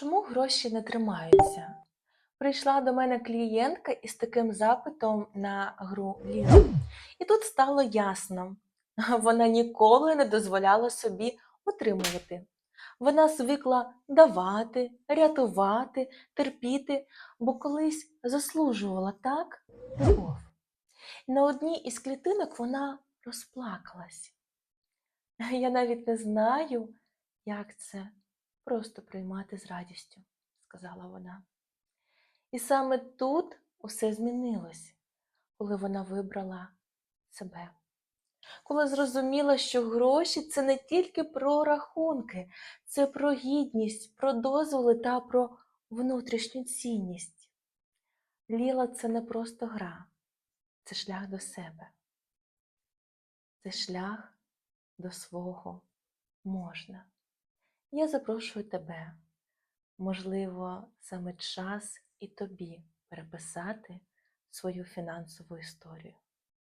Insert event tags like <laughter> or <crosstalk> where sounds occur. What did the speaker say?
Чому гроші не тримаються? Прийшла до мене клієнтка із таким запитом на гру Ліра. І тут стало ясно, <laughs> вона ніколи не дозволяла собі отримувати. Вона звикла давати, рятувати, терпіти, бо колись заслужувала так любов. На одній із клітинок вона розплакалась. <laughs> Я навіть не знаю, як це просто приймати з радістю, сказала вона. І саме тут усе змінилось, коли вона вибрала себе. Коли зрозуміла, що гроші це не тільки про рахунки, це про гідність, про дозволи та про внутрішню цінність. Ліла це не просто гра, це шлях до себе. Це шлях до свого можна. Я запрошую тебе, можливо, саме час і тобі переписати свою фінансову історію.